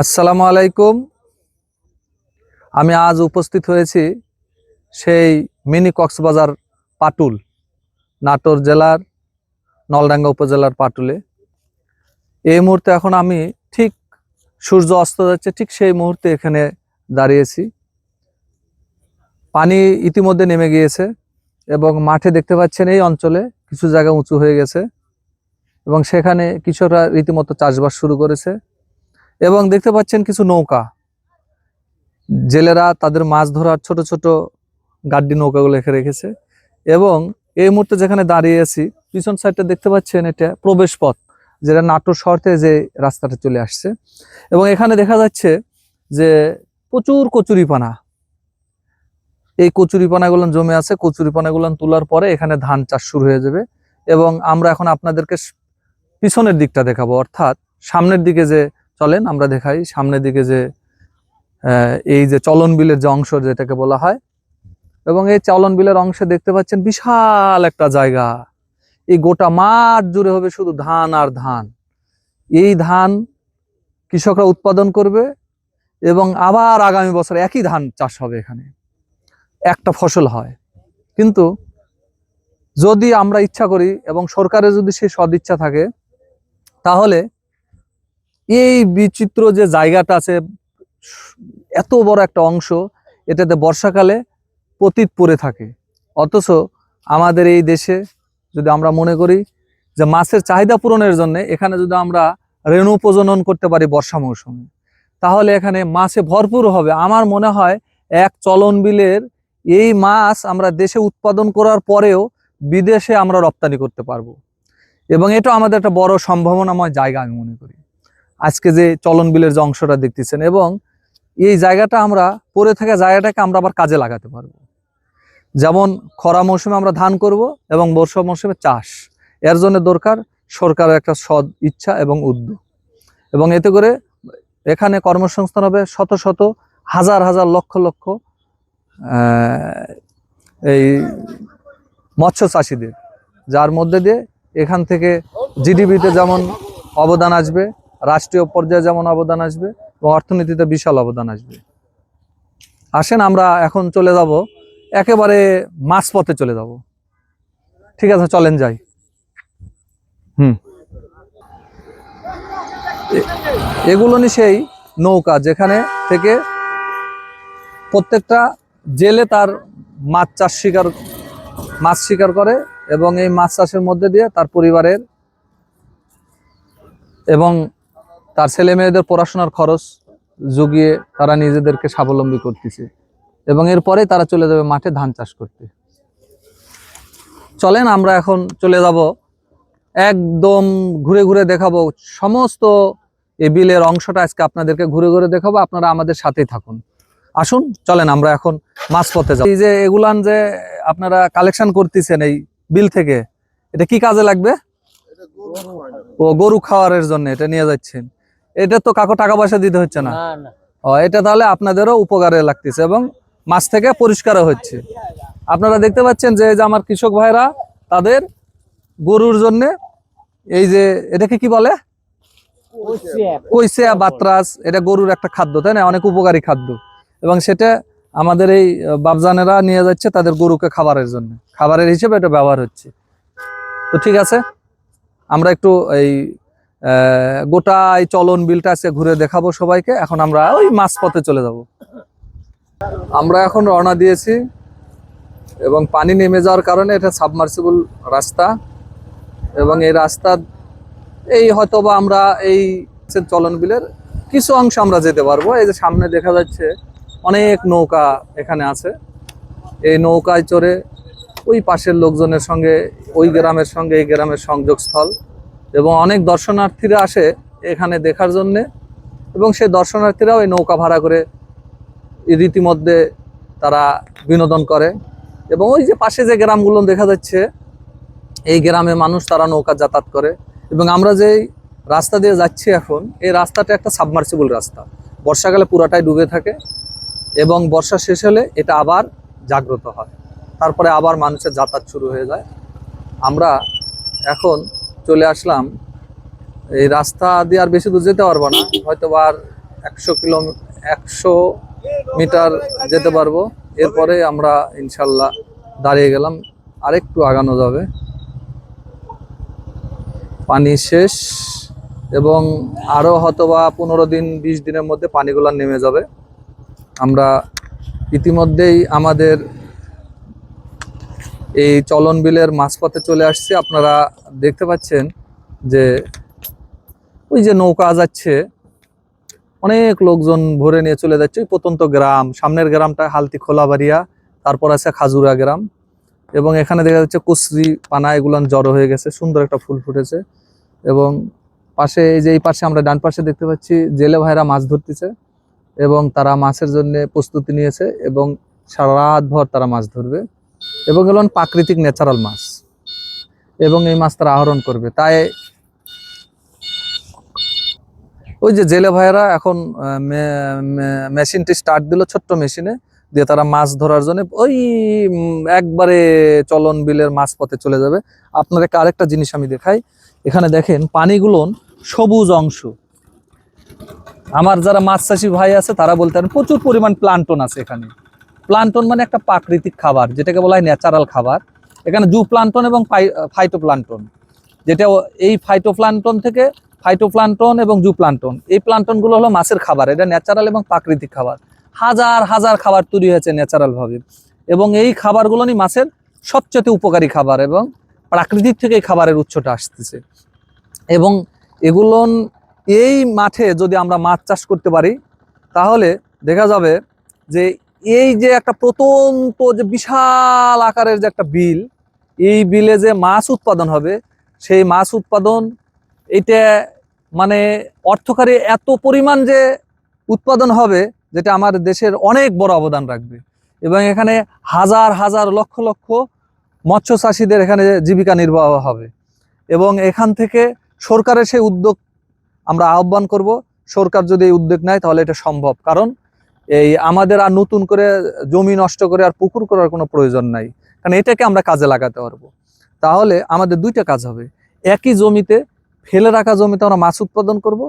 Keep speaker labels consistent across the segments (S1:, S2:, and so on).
S1: আসসালামু আলাইকুম। আমি আজ উপস্থিত হয়েছি সেই মিনি কক্সবাজার পাটুল, নাটোর জেলার, নলডাঙ্গা উপজেলার পাটুলে। এই মুহূর্তে এখন আমি ঠিক সূর্য অস্ত যাচ্ছে, ঠিক সেই মুহূর্তে এখানে দাঁড়িয়েছি। পানি ইতিমধ্যে নেমে গিয়েছে এবং মাঠে দেখতে পাচ্ছেন এই অঞ্চলে কিছু জায়গা উঁচু হয়ে গেছে এবং সেখানে কৃষকরা রীতিমতো চাষবাস শুরু করেছে। এবং দেখতে পাচ্ছেন কিছু নৌকা। জেলেরা তাদের মাছ ধরার ছোট ছোট গাড্ডি নৌকাগুলো রেখে রেখেছে এবং এই মুহূর্তে যেখানে দাঁড়িয়ে আছি, পিছন সাইডটা দেখতে পাচ্ছেন এটা প্রবেশ পথ, যেটা নাটোর থেকে যে রাস্তাটা চলে আসছে। এবং এখানে দেখা যাচ্ছে যে প্রচুর কচুরিপানা। এই কচুরিপানাগুলো জমে আছে, কচুরিপানাগুলো তোলার পরে এখানে ধান চাষ শুরু হয়ে যাবে এবং আমরা এখন আপনাদেরকে পিছনের দিকটা দেখাবো, অর্থাৎ সামনের দিকে যে চলেন, আমরা দেখাই সামনের দিকে যে এই যে চলন বিলের যে অংশ যেটাকে বলা হয়, এবং এই চলন বিলের অংশে দেখতে পাচ্ছেন বিশাল একটা জায়গা। এই গোটা মাঠ জুড়ে হবে শুধু ধান আর ধান। এই ধান কৃষকরা উৎপাদন করবে, এবং আবার আগামী বছর একই ধান চাষ হবে এখানে। একটা ফসল হয়। কিন্তু যদি আমরা ইচ্ছা করি, এবং সরকারের যদি সেই সদিচ্ছা থাকে, তাহলে এই বিচিত্র যে জায়গাটা আছে, এত বড় একটা অংশ, এটাতে বর্ষাকালে পতিত পড়ে থাকে। অথচ আমাদের এই দেশে যদি আমরা মনে করি যে মাছের চাহিদা পূরণের জন্য এখানে যদি আমরা রেণু প্রজনন করতে পারি বর্ষা মৌসুমে, তাহলে এখানে মাছে ভরপুর হবে। আমার মনে হয় এক চলন বিলের এই মাছ আমরা দেশে উৎপাদন করার পরেও বিদেশে আমরা রপ্তানি করতে পারব। এবং এটা আমাদের একটা বড় সম্ভাবনাময় জায়গা আমি মনে করি। আজকে যে চলন বিলের যে অংশটা দেখতেছেন এবং এই জায়গাটা আমরা, পড়ে থাকা জায়গাটাকে আমরা আবার কাজে লাগাতে পারব। যেমন খরা মৌসুমে আমরা ধান করব এবং বর্ষা মৌসুমে চাষ। এর জন্য দরকার সরকারের একটা সদ ইচ্ছা এবং উদ্যোগ। এবং এতে করে এখানে কর্মসংস্থান হবে শত শত, হাজার হাজার লক্ষ লক্ষ এই মৎস্য চাষিদের। যার মধ্যে দিয়ে এখান থেকে জিডিপিতে যেমন অবদান আসবে রাষ্ট্রীয় পর্যায়ে যেমন অবদান আসবে এবং অর্থনীতিতে বিশাল অবদান আসবে। আসেন, আমরা এখন চলে যাব। একেবারে মাঝপথে চলে যাব। ঠিক আছে, চলেন যাই। হুম। এ- এগুলো নি সেই নৌকা যেখানে থেকে প্রত্যেকটা জেলে তার মাছ চাষ শিকার, মাছ শিকার করে এবং এই মাছ চাষের মধ্যে দিয়ে তার পরিবারের এবং তার ছেলে মেয়েদের পড়াশোনার খরচ জুগিয়ে তারা নিজেদেরকে স্বাবলম্বী করতেছে। এবং এরপরে তারা চলে যাবে মাঠে ধান চাষ করতে। চলেন, আমরা এখন চলে যাব। একদম ঘুরে ঘুরে দেখাবো সমস্ত এই বিলের অংশটা আজকে আপনাদেরকে ঘুরে ঘুরে দেখাবো। আপনারা আমাদের সাথেই থাকুন। আসুন, চলেন, আমরা এখন মাঝপথে যাব। এই যে এগুলান যে আপনারা কালেকশন করতেছেন এই বিল থেকে, এটা কি কাজে লাগবে? ও গরু খাওয়ারের জন্য এটা নিয়ে যাচ্ছেন। এটা তো কাকো টাকা পয়সা দিতে হচ্ছে না। ও এটা তাহলে আপনাদেরও উপকারে লাগতেছে এবং মাছ থেকে পরিষ্কারও হচ্ছে। আপনারা দেখতে পাচ্ছেন যে এই যে আমার কৃষক ভাইরা তাদের গরুর জন্য এই যে এটাকে কি বলে? কইসিয়া বাতরাস এটা গরুর একটা খাদ্য তাই না? অনেক উপকারী খাদ্য। এবং সেটা আমাদের এই আহ, বাপজানেরা নিয়ে যাচ্ছে তাদের গরুকে খাবারের জন্য। খাবারের হিসেবে এটা ব্যবহার হচ্ছে। তো ঠিক আছে আমরা একটু এই গোটা এই চলন বিলটা আজকে ঘুরে দেখাবো সবাইকে। এখন আমরা ওই মাছ পথে চলে যাব। আমরা এখন রওনা দিয়েছি এবং পানি নেমে যাওয়ার কারণে এটা সাবমার্সিবল রাস্তা এবং এই রাস্তা, এই হয়তোবা আমরা এই চলন বিলের কিছু অংশ আমরা যেতে পারব। এই যে সামনে দেখা যাচ্ছে অনেক নৌকা এখানে আছে। এই নৌকায় চড়ে ওই পাশের লোকজনের সঙ্গে, ওই গ্রামের সঙ্গে, এই গ্রামের সংযোগস্থল। এবং অনেক দর্শনার্থীরা আসে এখানে দেখার জন্যে এবং সেই দর্শনার্থীরাও এই নৌকা ভাড়া করে রীতিমধ্যে তারা বিনোদন করে এবং ওই যে পাশে যে গ্রামগুলো দেখা যাচ্ছে, এই গ্রামে মানুষ তারা নৌকা যাতায়াত করে এবং আমরা যেই রাস্তা দিয়ে যাচ্ছি এখন, এই রাস্তাটা একটা সাবমার্সিবল রাস্তা। বর্ষাকালে পুরাটাই ডুবে থাকে এবং বর্ষা শেষ হলে এটা আবার জাগ্রত হয়। তারপরে আবার মানুষের যাতায়াত শুরু হয়ে যায়। আমরা এখন চলে আসলাম, এই রাস্তা দিয়ে আর বেশি দূর যেতে পারব না হয়তো আর একশো কিলো একশো মিটার যেতে পারব। এরপরে আমরা ইনশাল্লাহ দাঁড়িয়ে গেলাম, আরেকটু আগানো যাবে। পানি শেষ এবং আরও হয়তো বা পনেরো দিন, বিশ দিনের মধ্যে পানিগুলো নেমে যাবে। আমরা ইতিমধ্যেই আমাদের এই চলন বিলের মাঝপথে চলে আসছি। আপনারা দেখতে পাচ্ছেন যে ওই যে নৌকা যাচ্ছে, অনেক লোকজন ভরে নিয়ে চলে যাচ্ছে। ওই প্রত্যন্ত গ্রাম, সামনের গ্রামটা হালতি খোলাবাড়িয়া, তারপর আছে খাজুরা গ্রাম এবং এখানে দেখা যাচ্ছে কুসরি পানা, এগুলো জড়ো হয়ে গেছে, সুন্দর একটা ফুল ফুটেছে এবং পাশে এই যে এই পাশে আমরা ডান পাশে দেখতে পাচ্ছি, জেলে ভাইরা মাছ ধরতেছে এবং তারা মাছের জন্য প্রস্তুতি নিয়েছে এবং সারা রাত ভর তারা মাছ ধরবে। এবং এগুলো প্রাকৃতিক ন্যাচারাল মাছ। এবং এই মাছ তারা আহরণ করবে। তাই ওই যে জেলে ভাইয়েরা এখন মেশিনটি স্টার্ট দিল ছোট্ট মেশিনে, দিয়ে তারা মাছ ধরার জন্য ওই একবারে চলন বিলের মাছ পথে চলে যাবে। আপনাদেরকে আরেকটা জিনিস আমি দেখাই। এখানে দেখেন পানিগুলো সবুজ অংশ। আমার যারা মাছ চাষি ভাই আছে, তারা বলতে পারেন প্রচুর পরিমাণ প্লান্টন আছে এখানে। প্লান্টন মানে একটা প্রাকৃতিক খাবার, যেটাকে বলা হয় ন্যাচারাল খাবার। এখানে জু প্লান্টন এবং ফাইটো প্লান্টন যেটা এই ফাইটো প্লান্টন থেকে ফাইটোপ্লান্টন এবং জু প্লান্টন এই প্লান্টনগুলো হলো মাছের খাবার, এটা ন্যাচারাল এবং প্রাকৃতিক খাবার। হাজার হাজার খাবার তৈরি হয়েছে ন্যাচারালভাবে এবং এই খাবারগুলো নিয়ে মাছের সবচেয়ে উপকারী খাবার এবং প্রাকৃতিক থেকে খাবারের উৎসটা আসতেছে। এবং এগুলো এই মাঠে যদি আমরা মাছ চাষ করতে পারি, তাহলে দেখা যাবে যে এই যে একটা প্রত্যন্ত যে বিশাল আকারের যে একটা বিল, এই বিলে যে মাছ উৎপাদন হবে, সেই মাছ উৎপাদন এটা মানে অর্থকারী এত পরিমাণ যে উৎপাদন হবে, যেটা আমার দেশের অনেক বড় অবদান রাখবে। এবং এখানে হাজার হাজার লক্ষ লক্ষ মৎস্য চাষীদের এখানে জীবিকা নির্বাহ হবে। এবং এখান থেকে সরকারের সেই উদ্যোগ আমরা আহ্বান করব। সরকার যদি এই উদ্যোগ নেয়, তাহলে এটা সম্ভব। কারণ এই আমাদের আর নতুন করে জমি নষ্ট করে আর পুকুর করার কোনো প্রয়োজন নাই। কারণ এটাকে আমরা কাজে লাগাতে পারব। তাহলে আমাদের দুইটা কাজ হবে। একই জমিতে ফেলে রাখা জমিতে আমরা মাছ উৎপাদন করব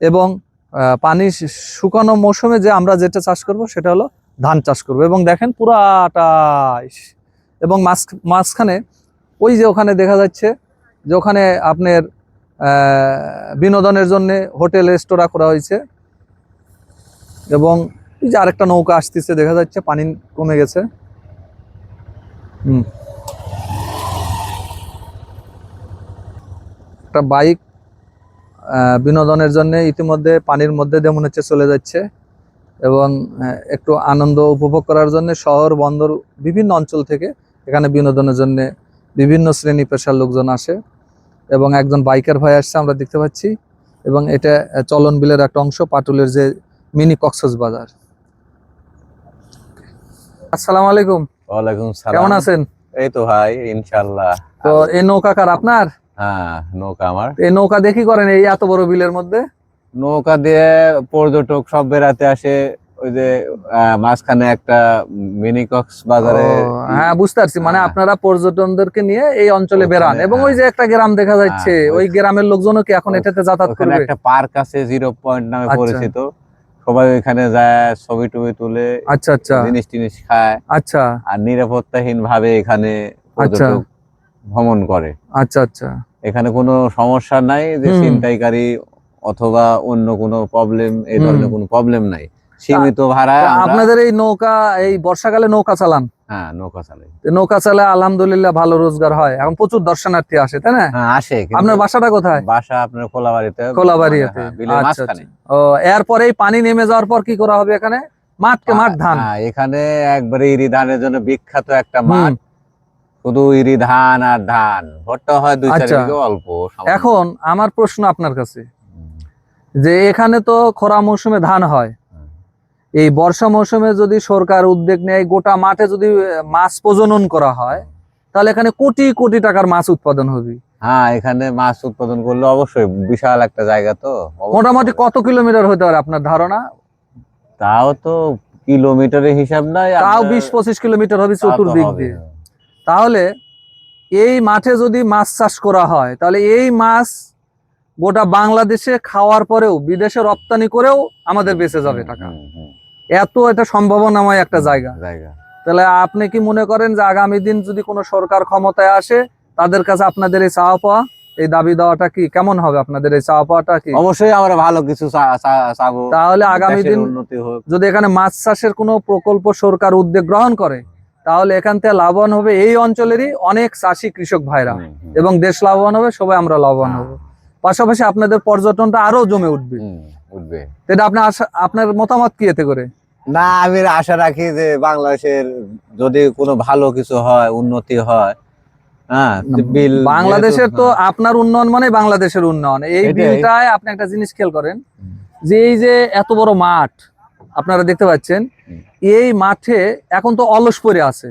S1: এবং পানি শুকানো মৌসুমে যে আমরা যেটা চাষ করব সেটা হলো ধান চাষ করব। এবং দেখেন পুরাটাই এবং মাছ মাঝখানে ওই যে ওখানে দেখা যাচ্ছে যে ওখানে আপনার বিনোদনের জন্য হোটেল, রেস্তোরাঁ করা হয়েছে। এবং এই যে আরেকটা নৌকা আসতেছে, দেখা যাচ্ছে পানি কমে গেছে। হুম। একটা বাইক বিনোদনের জন্য ইতিমধ্যে পানির মধ্যে দিয়ে মনে হচ্ছে চলে যাচ্ছে এবং একটু আনন্দ উপভোগ করার জন্য শহর, বন্দর, বিভিন্ন অঞ্চল থেকে এখানে বিনোদনের জন্য বিভিন্ন শ্রেণি পেশার লোকজন আসে এবং একজন বাইকার ভাই আসছে, আমরা দেখতে পাচ্ছি। এবং এটা চলন বিলের একটা অংশ, পাটুলের যে মিনি কক্সস বাজার আসসালামু আলাইকুম।
S2: ওয়ালাইকুম সালাম।
S1: কেমন আছেন?
S2: এই তো ভাই ইনশাল্লাহ
S1: তো এই নৌকা কার আপনার?
S2: হ্যাঁ নৌকা আমার।
S1: এই নৌকা দেখি করেন? এই এত বড় বিলের মধ্যে?
S2: নৌকা দিয়ে পর্যটক সব বেড়াতে আসে। ওই যে মাঝখানে একটা মিনি কক্স বাজারে।
S1: হ্যাঁ বুঝতে পারছি। মানে
S2: হ্যাঁ।
S1: আপনারা পর্যটনদেরকে নিয়ে এই অঞ্চলে বেড়ান। এবং ওই যে একটা গ্রাম দেখা যাচ্ছে
S2: হ্যাঁ,
S1: ওই গ্রামের লোকজনও কি এখন এটাতে যাতায়াত করবে?
S2: একটা পার্ক আছে জিরো পয়েন্ট নামে
S1: আচ্ছা।
S2: পরিচিত। সবাই ওইখানে যায় ছবি টবি তুলে
S1: আচ্ছা আচ্ছা।
S2: জিনিস টিনিস খায়।
S1: আচ্ছা।
S2: আর নিরাপত্তাহীন ভাবে এখানে পর্যটক ভ্রমণ করে।
S1: আচ্ছা আচ্ছা।
S2: এখানে কোনো সমস্যা নাই যে ছিনতাইকারী অথবা অন্য কোনো প্রবলেম এই ধরনের কোনো প্রবলেম নাই। সীমিত ভাড়া
S1: আপনাদের এই নৌকা এই বর্ষাকালে নৌকা চালান?
S2: হ্যাঁ নৌকা চালাই।
S1: নৌকা আলহামদুলিল্লাহ ভালো রোজগার হয়। এখন প্রচুর দর্শনার্থী আসে তাই না?
S2: হ্যাঁ আসে
S1: আপনার বাসাটা কোথায়?
S2: বাসা আপনার কোলাবাড়িতে
S1: কোলাবাড়িয়াতে।
S2: হ্যাঁ,
S1: আচ্ছা আচ্ছা। ও এরপরে পানি নেমে যাওয়ার পর কি করা হবে এখানে? মাঠকে মাঠ ধান।
S2: হ্যাঁ, এখানে একবারে ইরি ধানের জন্য বিখ্যাত একটা। মাঠ। শুধু ইরি ধান আর ধান। ভুট্টা হয় দুই চার
S1: আচ্ছা।
S2: অল্প
S1: এখন আমার প্রশ্ন আপনার কাছে। যে এখানে তো খরা মৌসুমে ধান হয়। এই বর্ষা মৌসুমে যদি সরকার উদ্যোগ নেয় গোটা মাঠে যদি মাছ প্রজনন করা হয় তাহলে এখানে কোটি কোটি টাকার মাছ উৎপাদন হবে।
S2: হ্যাঁ এখানে মাছ উৎপাদন করলে অবশ্যই বিশাল একটা জায়গা তো
S1: মোটামুটি কত কিলোমিটার হতে পারে আপনার ধারণা?
S2: তাও তো কিলোমিটারের হিসাব নাই
S1: তাও বিশ পঁচিশ কিলোমিটার হবে চতুর্দিক দিয়ে। তাহলে এই মাঠে যদি মাছ চাষ করা হয় তাহলে এই মাছ গোটা বাংলাদেশে খাওয়ার পরেও বিদেশে রপ্তানি করেও আমাদের বেঁচে যাবে টাকা। এত এটা সম্ভাবনাময় একটা জায়গা।
S2: জায়গা।
S1: তাহলে আপনি কি মনে করেন যে আগামী দিন যদি কোনো সরকার ক্ষমতায় আসে তাদের কাছে আপনাদের এই চাওয়া পাওয়া এই দাবি দেওয়াটা কি কেমন হবে আপনাদের এই চাওয়া পাওয়াটা কি?
S2: অবশ্যই আমরা ভালো কিছু চাবো।
S1: তাহলে আগামী দিন
S2: উন্নতি
S1: যদি এখানে মাছ চাষের কোনো প্রকল্প সরকার উদ্যোগ গ্রহণ করে তাহলে এখান থেকে লাভবান হবে এই অঞ্চলেরই অনেক চাষি কৃষক ভাইরা এবং দেশ লাভবান হবে সবাই আমরা লাভবান হব। পাশাপাশি আপনাদের পর্যটনটা আরও জমে উঠবে।
S2: উঠবে।
S1: এটা আপনার আপনার মতামত কি এতে করে?
S2: না আমি আশা রাখি যে বাংলাদেশের যদি কোনো ভালো কিছু হয় উন্নতি হয় হ্যাঁ বিল
S1: বাংলাদেশের তো আপনার উন্নয়ন মানে বাংলাদেশের উন্নয়ন। এই। বিলটায় আপনি একটা জিনিস খেয়াল করেন যে এই যে এত বড় মাঠ আপনারা দেখতে পাচ্ছেন এই মাঠে এখন তো অলস পরে আছে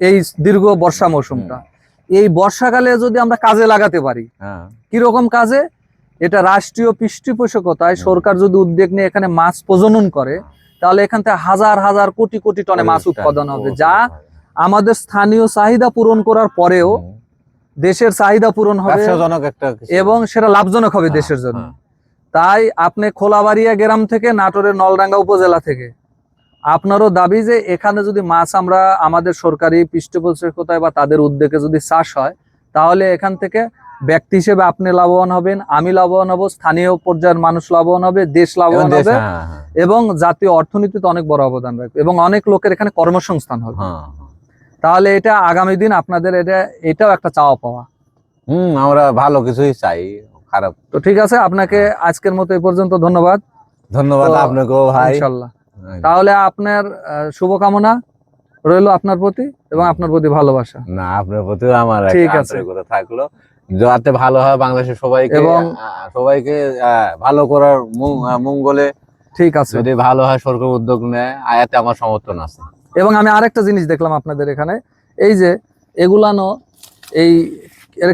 S1: এই দীর্ঘ বর্ষা মৌসুমটা। এই বর্ষাকালে যদি আমরা কাজে লাগাতে পারি
S2: হ্যাঁ।
S1: কীরকম কাজে? এটা রাষ্ট্রীয় পৃষ্ঠপোষকতায় সরকার যদি উদ্যোগ নিয়ে এখানে মাছ প্রজনন করে তাহলে এখান থেকে হাজার হাজার কোটি কোটি টনে মাছ উৎপাদন হবে যা আমাদের স্থানীয় চাহিদা পূরণ করার পরেও দেশের চাহিদা পূরণ হবে
S2: একটা
S1: এবং সেটা লাভজনক হবে
S2: হ্যাঁ,
S1: দেশের জন্য।
S2: হ্যাঁ,
S1: তাই আপনি খোলাবাড়িয়া গ্রাম থেকে নাটোরের নলডাঙ্গা উপজেলা থেকে আপনারও দাবি যে এখানে যদি মাছ আমরা আমাদের সরকারি পৃষ্ঠপোষকতায় বা তাদের উদ্যোগে যদি চাষ হয় তাহলে এখান থেকে ব্যক্তি হিসেবে আপনি লাভবান হবেন আমি লাভবান হব স্থানীয় পর্যায়ের মানুষ লাভবান হবে দেশ লাভবান হবে
S2: হ্যাঁ, হ্যাঁ,
S1: এবং জাতীয় অর্থনীতিতে অনেক বড় অবদান রাখবে এবং অনেক লোকের এখানে কর্মসংস্থান হবে।
S2: হ্যাঁ, হ্যাঁ।
S1: তাহলে এটা আগামী দিন আপনাদের এটা এটাও একটা চাওয়া পাওয়া।
S2: হুম আমরা ভালো কিছুই চাই খারাপ।
S1: তো ঠিক আছে আপনাকে আজকের মতো এই পর্যন্ত ধন্যবাদ।
S2: ধন্যবাদ আপনাকেও ভাই।
S1: ইনশাল্লাহ। তাহলে আপনার শুভকামনা রইল আপনার প্রতি এবং আপনার প্রতি ভালোবাসা।
S2: না আপনার প্রতিও আমার
S1: ঠিক আছে।
S2: থাকল। যাতে ভালো হয় বাংলাদেশের সবাইকে
S1: এবং-
S2: সবাইকে ভালো করার মঙ্গলে
S1: ঠিক আছে।
S2: যদি ভালো হয় সরকার উদ্যোগ নেয় আয়াতে আমার সমর্থন আছে।
S1: এবং আমি আরেকটা জিনিস দেখলাম আপনাদের এখানে এই যে এগুলানো এই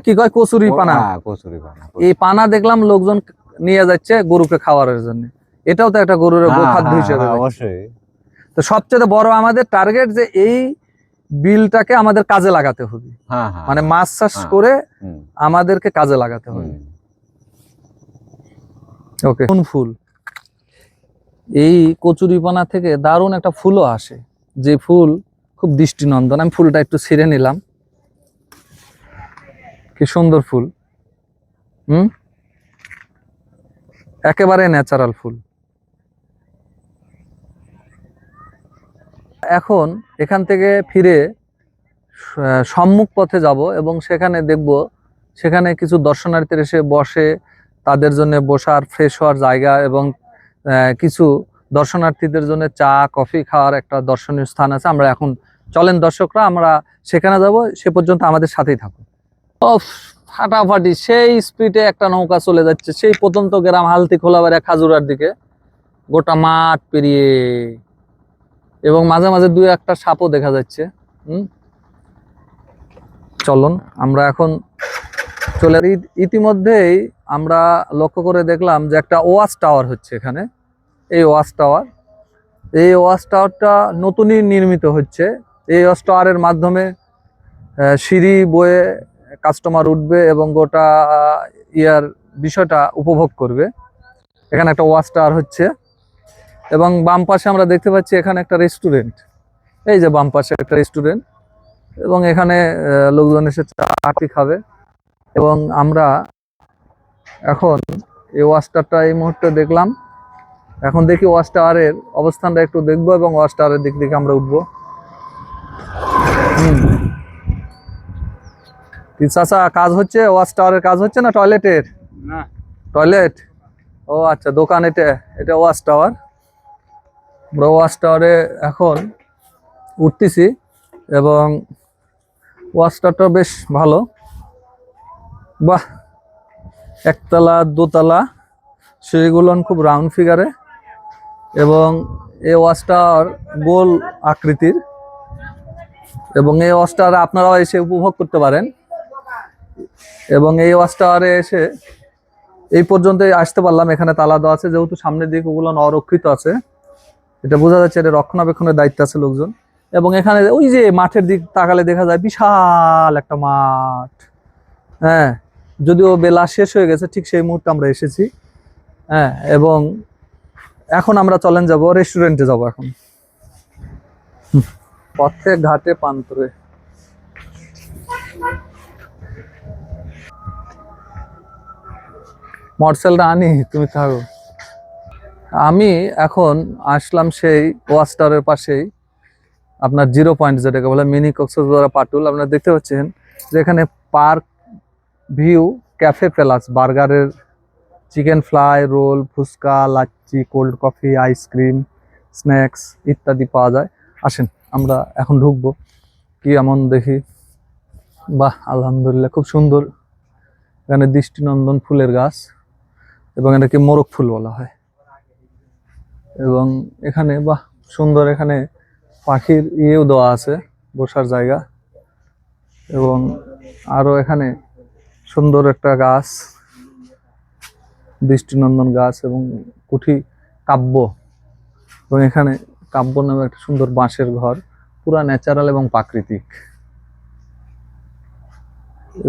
S1: কি কয়? কচুরি পানা
S2: হ্যাঁ, কচুরি পানা
S1: এই পানা দেখলাম লোকজন নিয়ে যাচ্ছে গরুকে খাওয়ার জন্য। এটাও তো একটা গরুর
S2: হ্যাঁ,
S1: গোখাদ্য
S2: হ্যাঁ,
S1: হিসেবে
S2: হ্যাঁ, অবশ্যই।
S1: তো সবচেয়ে বড় আমাদের টার্গেট যে এই বিলটাকে আমাদের কাজে লাগাতে হবে। মানে মাছ চাষ। করে আমাদেরকে কাজে লাগাতে হবে। ওকে। কোন ফুল? এই কচুরিপানা থেকে দারুণ একটা ফুলও আসে। যে ফুল খুব দৃষ্টিনন্দন। আমি ফুলটা একটু ছিঁড়ে নিলাম। কি সুন্দর ফুল। হুম? একেবারে ন্যাচারাল ফুল। এখন এখান থেকে ফিরে সম্মুখ পথে যাব এবং সেখানে দেখব, সেখানে কিছু দর্শনার্থীর এসে বসে তাদের জন্য বসার ফ্রেশ হওয়ার জায়গা এবং কিছু দর্শনার্থীদের জন্য চা, কফি খাওয়ার একটা দর্শনীয় স্থান আছে। আমরা এখন চলেন দর্শকরা, আমরা সেখানে যাব, সে পর্যন্ত আমাদের সাথেই থাকুন। অফ, ফাটাফাটি, সেই স্পিডে একটা নৌকা চলে যাচ্ছে, সেই প্রত্যন্ত গ্রাম হালতি খোলাবাড়িয়া খাজুরার দিকে। গোটা মাঠ পেরিয়ে। এবং মাঝে মাঝে দুই একটা সাপও দেখা যাচ্ছে, হুম? চলুন, আমরা এখন চলে ইতিমধ্যেই আমরা লক্ষ্য করে দেখলাম যে একটা ওয়াচ টাওয়ার হচ্ছে এখানে। এই ওয়াচ টাওয়ার, এই ওয়াচ টাওয়ারটা নতুনই নির্মিত হচ্ছে। এই ওয়াচ টাওয়ারের মাধ্যমে সিঁড়ি, বয়ে কাস্টমার উঠবে এবং গোটা ইয়ার বিষয়টা উপভোগ করবে। এখানে একটা ওয়াচ টাওয়ার হচ্ছে। এবং বাম পাশে আমরা দেখতে পাচ্ছি এখানে একটা রেস্টুরেন্ট এই যে বাম পাশে একটা রেস্টুরেন্ট এবং এখানে লোকজন এসে চাটি খাবে। এবং আমরা এখন এই ওয়াচ টাওয়ারটা এই মুহূর্তে দেখলাম। এখন দেখি ওয়াচ টাওয়ারের অবস্থানটা একটু দেখব এবং ওয়াচ টাওয়ারের দিক থেকে আমরা উঠবো। কাজ হচ্ছে? ওয়াচ টাওয়ারের কাজ হচ্ছে না টয়লেটের
S3: না।
S1: টয়লেট ও আচ্ছা দোকান এটা এটা ওয়াচ টাওয়ার আমরা ওয়াচ টাওয়ারে এখন উঠতেছি এবং ওয়াচ টাওয়ারটা বেশ ভালো। বাহ! একতলা, দোতলা সেগুলো খুব রাউন্ড ফিগারে এবং এই ওয়াচ টাওয়ার গোল আকৃতির। এবং এই ওয়াচ আপনারাও এসে উপভোগ করতে পারেন। এবং এই ওয়াচ টাওয়ারে এসে এই পর্যন্ত আসতে পারলাম। এখানে তালা দেওয়া আছে, যেহেতু সামনের দিক ওগুলো অরক্ষিত আছে। এটা বোঝা যাচ্ছে এটা রক্ষণাবেক্ষণের দায়িত্ব আছে লোকজন। এবং এখানে ওই যে মাঠের দিক তাকালে দেখা যায় বিশাল একটা মাঠ। হ্যাঁ যদিও বেলা শেষ হয়ে গেছে, ঠিক সেই মুহূর্তে আমরা এসেছি। হ্যাঁ এবং এখন আমরা চলেন যাব রেস্টুরেন্টে যাব এখন। পথে, ঘাটে পান্তরে মরসেলটা আনি, তুমি থাকো আমি এখন আসলাম সেই ওয়াচ টাওয়ারের পাশেই, আপনার জিরো পয়েন্ট যেটাকে বলে মিনি কক্সবাজার পাটুল আপনারা দেখতে পাচ্ছেন যেখানে পার্ক ভিউ, ক্যাফে প্যালাস, বার্গারের chicken fry, roll, phuchka, lassi, cold coffee, ice cream, snacks ইত্যাদি পাওয়া যায়। আসেন, আমরা এখন ঢুকবো। কি এমন দেখি? বাহ, আলহামদুলিল্লাহ, খুব সুন্দর। এখানে দৃষ্টিনন্দন ফুলের গাছ এবং এটাকে মোরগ ফুল বলা হয়? এবং এখানে, বাহ, সুন্দর এখানে পাখির ইয়েও দেওয়া আছে, বসার জায়গা। এবং আরও এখানে সুন্দর একটা গাছ, দৃষ্টিনন্দন গাছ এবং কুঠি কাব্য। এবং এখানে কাব্য নামে একটা সুন্দর বাঁশের ঘর, পুরা ন্যাচারাল এবং প্রাকৃতিক।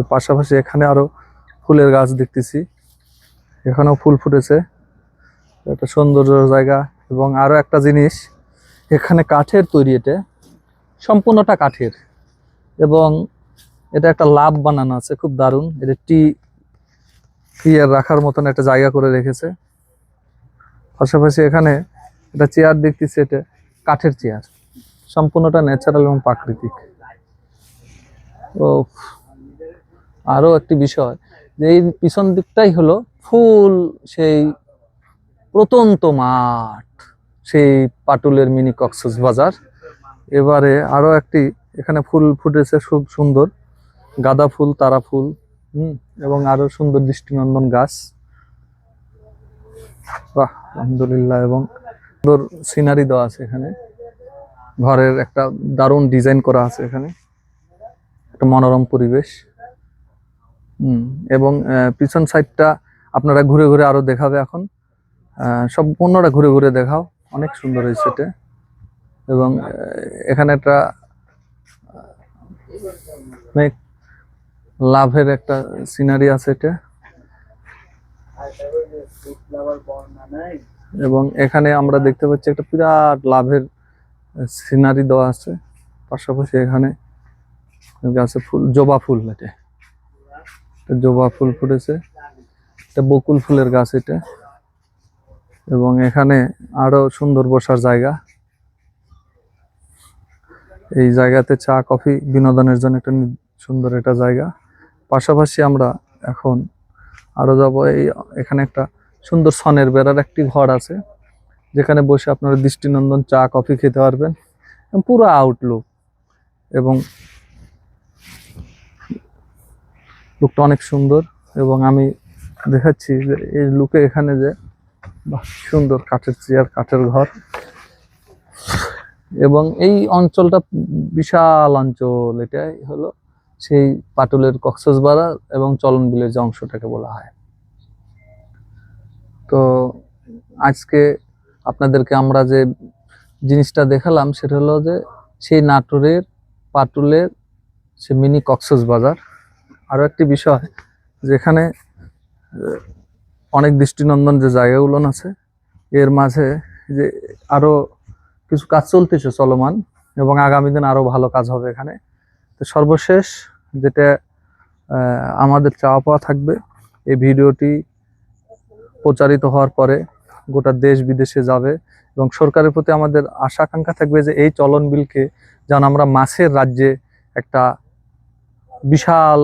S1: পাশাপাশি এখানে আরও ফুলের গাছ দেখতেছি। এখানেও ফুল ফুটেছে। একটা সৌন্দর্য জায়গা। এবং আরও একটা জিনিস, এখানে কাঠের তৈরি এটা সম্পূর্ণটা কাঠের। এবং এটা একটা লাভ বানানো আছে, খুব দারুণ। এটা টি ইয়ার রাখার মতন একটা জায়গা করে রেখেছে। পাশাপাশি এখানে একটা চেয়ার দেখতেছি, এটা কাঠের চেয়ার। সম্পূর্ণটা ন্যাচারাল এবং প্রাকৃতিক। ও আরও একটি বিষয়, যে এই পিছন দিকটাই হলো ফুল, সেই প্রত্যন্ত মাঠ। সেই পাটুলের মিনি কক্সস বাজার। এবারে আরও একটি এখানে ফুল ফুটেছে খুব সুন্দর। গাঁদা ফুল তারা ফুল হুম এবং আরও সুন্দর দৃষ্টিনন্দন গাছ। বাহ আলহামদুলিল্লাহ এবং সুন্দর সিনারি দেওয়া আছে এখানে। ঘরের একটা দারুণ ডিজাইন করা আছে এখানে। একটা মনোরম পরিবেশ। হুম এবং পিছন সাইডটা আপনারা ঘুরে ঘুরে আরও দেখাবে এখন। আহ, সম্পূর্ণটা ঘুরে ঘুরে দেখাও। অনেক সুন্দর হয়েছে এটা এবং এখানে একটা অনেক লাভের একটা সিনারি আছে এটা। এবং এখানে আমরা দেখতে পাচ্ছি একটা বিরাট লাভের সিনারি দেওয়া আছে। পাশাপাশি এখানে গাছে ফুল, জবা ফুল এটা। জবা ফুল ফুটেছে। এটা বকুল ফুলের গাছ এটা। এবং এখানে আরও সুন্দর বসার জায়গা। এই জায়গাতে চা, কফি বিনোদনের জন্য একটা সুন্দর একটা জায়গা। পাশাপাশি আমরা এখন আরও যাব এই, এখানে একটা সুন্দর সনের বেড়ার একটি ঘর আছে। যেখানে বসে আপনারা দৃষ্টিনন্দন চা, কফি খেতে পারবেন। পুরো আউটলুক এবং লুকটা অনেক সুন্দর। এবং আমি দেখাচ্ছি যে এই লুকে এখানে যে সুন্দর কাঠের চেয়ার, কাঠের ঘর। এবং এই অঞ্চলটা বিশাল অঞ্চল, এটাই হলো সেই পাটুলের কক্সবাজার এবং চলন বিলের যে অংশটাকে বলা হয়। তো আজকে আপনাদেরকে আমরা যে জিনিসটা দেখালাম, সেটা হলো যে সেই নাটোরের পাটুলের সে মিনি কক্সবাজার। আরও একটি বিষয়, যেখানে অনেক দৃষ্টিনন্দন যে জায়গাগুলো আছে, এর মাঝে যে আরও কিছু কাজ চলতেছে চলমান এবং আগামী দিন আরও ভালো কাজ হবে এখানে। তো সর্বশেষ যেটা আমাদের চাওয়া পাওয়া থাকবে, এই ভিডিওটি প্রচারিত হওয়ার পরে গোটা দেশ বিদেশে যাবে এবং সরকারের প্রতি আমাদের আশা আকাঙ্ক্ষা থাকবে যে এই চলন বিলকে যেন আমরা মাছের রাজ্যে একটা বিশাল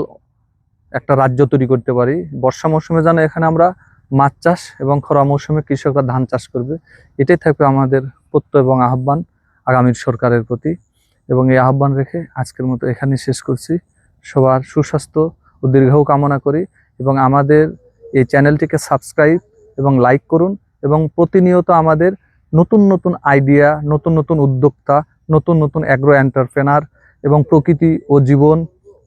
S1: একটা রাজ্য তৈরি করতে পারি। বর্ষা মৌসুমে যেন এখানে আমরা মাছ চাষ এবং খরা মৌসুমে কৃষকরা ধান চাষ করবে। এটাই থাকবে আমাদের প্রত্যয় এবং আহ্বান আগামীর সরকারের প্রতি। এবং এই আহ্বান রেখে আজকের মতো এখানে শেষ করছি। সবার সুস্বাস্থ্য ও দীর্ঘায়ু কামনা করি এবং আমাদের এই চ্যানেলটিকে সাবস্ক্রাইব এবং লাইক করুন এবং প্রতিনিয়ত আমাদের নতুন নতুন আইডিয়া, নতুন নতুন উদ্যোক্তা, নতুন নতুন অ্যাগ্রো এন্টারপ্রেনার এবং প্রকৃতি ও জীবন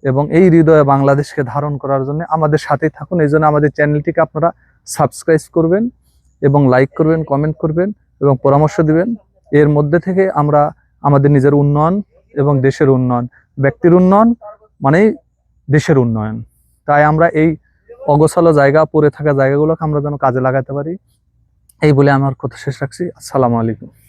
S1: এবং এই হৃদয়ে বাংলাদেশকে ধারণ করার জন্য আমাদের সাথেই থাকুন। এই জন্য আমাদের চ্যানেলটিকে আপনারা সাবস্ক্রাইব করবেন এবং লাইক করবেন, কমেন্ট করবেন এবং পরামর্শ দিবেন। এর মধ্যে থেকে আমরা আমাদের নিজের উন্নয়ন এবং দেশের উন্নয়ন, ব্যক্তির উন্নয়ন মানেই দেশের উন্নয়ন। তাই আমরা এই অগোছালো জায়গা, পড়ে থাকা জায়গাগুলোকে আমরা যেন কাজে লাগাতে পারি। এই বলে আমার কথা শেষ রাখছি। আসসালামু আলাইকুম।